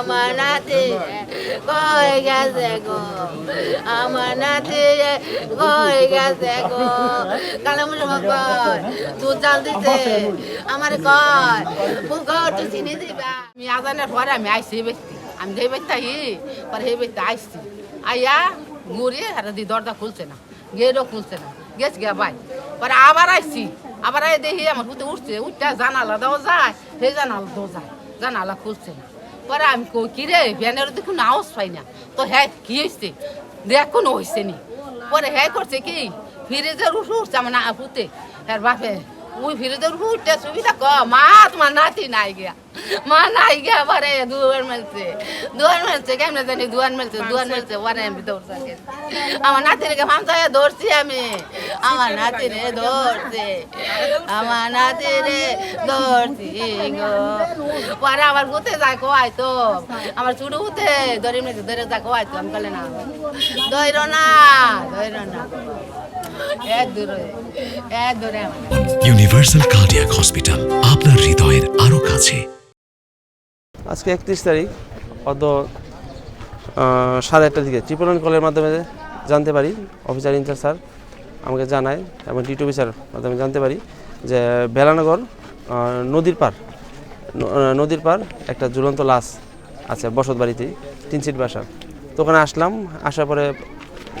আমার গো আমার কই গো দুধ জাল দিতে। আমার চিনি দিবা? আমি আজানের পরে আমি আইসি ব্যক্তি আমি যে ব্যক্তি পরে এই ব্যক্তি আইসি আইয়া ঘুরে হারা দি দরজা খুলছে না, গেটও খুলছে না। গেছ গিয়া ভাই পরে আবার আইসি আবার দেখি আমার উঠছে। উঠতে জানালা দেওয়া যায়, সেই জানালা দেওয়া যায়। জানালা খুলছে না। পরে আমি কি রে, ভ্যানের দেখুন আওয়াজ পাই না। তো হ্যাঁ কি হয়েছে দেখুন হয়েছে নি। পরে হ্যাঁ করছে কি? ফিরে যে উঠছে আমার না হুতে তার বাপে ওই ফ্রিজের উঠতে সুবিধা ক মা তোমার নাতি নাই গিয়া। মা নাই গিয়া পরে দুয়ার মেলছে। দুয়ার মেলছে কেমনে জানি দুয়ার মেলছে দুয়ার মেলছে পরে আমি দৌড়ছে আমার নাতিরকে মামসায় ধরছি আমি। আমার নাতিরে ধরছে আমার নাতিরে ধরছি গো। পরে আমার হুতে যায় কোয়াই তো আমার চুড়ু হুতে ধরে মেয়েছে ধরে যায় কোয়াই তো আমি বলে না। ধৈর না ধৈর না। ইউনিভার্সাল কার্ডিয়াক হসপিটাল আপনার হৃদয়ের আরও কাছে। আজকে একত্রিশ তারিখ আহ, সাড়ে আটটার দিকে ত্রিপুরন কলের মাধ্যমে জানতে পারি অফিসার ইনচার্জ স্যার আমাকে জানায় এবং ডিটি অফিসার মাধ্যমে জানতে পারি যে বেলানগর নদীর পার নদীর পার একটা ঝুলন্ত লাশ আছে বসত বাড়িতে তিন সিট বাসা। তো ওখানে আসলাম আসার পরে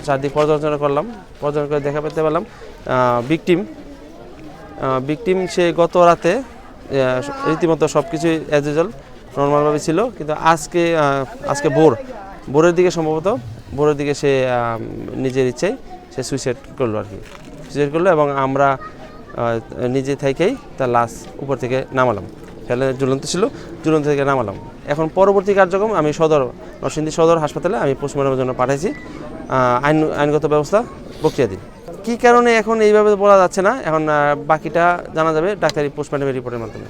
চারদিক পর্যালোচনা করলাম, পর্যালোচনা করে দেখা পেতে পারলাম বিকটিম ভিকটিম সে গত রাতে রীতিমতো সব কিছুই অ্যাজ ইউজুয়াল নর্মালভাবে ছিল। কিন্তু আজকে আজকে ভোর, ভোরের দিকে সম্ভবত, ভোরের দিকে সে নিজের ইচ্ছায় সে সুইসাইড করল আর কি। সুইসাইড করল এবং আমরা নিজে থেকেই তার লাশ উপর থেকে নামালাম। ফেলে ঝুলন্ত ছিল, ঝুলন্ত থেকে নামালাম। এখন পরবর্তী কার্যক্রম আমি সদর, নরসিংদী সদর হাসপাতালে আমি পোস্টমর্টমের জন্য পাঠাইছি। আইন আইনগত ব্যবস্থা প্রক্রিয়াধীন কী কারণে এখন এইভাবে বলা যাচ্ছে না? এখন বাকিটা জানা যাবে ডাক্তারি পোস্টমর্টমের রিপোর্টের মাধ্যমে।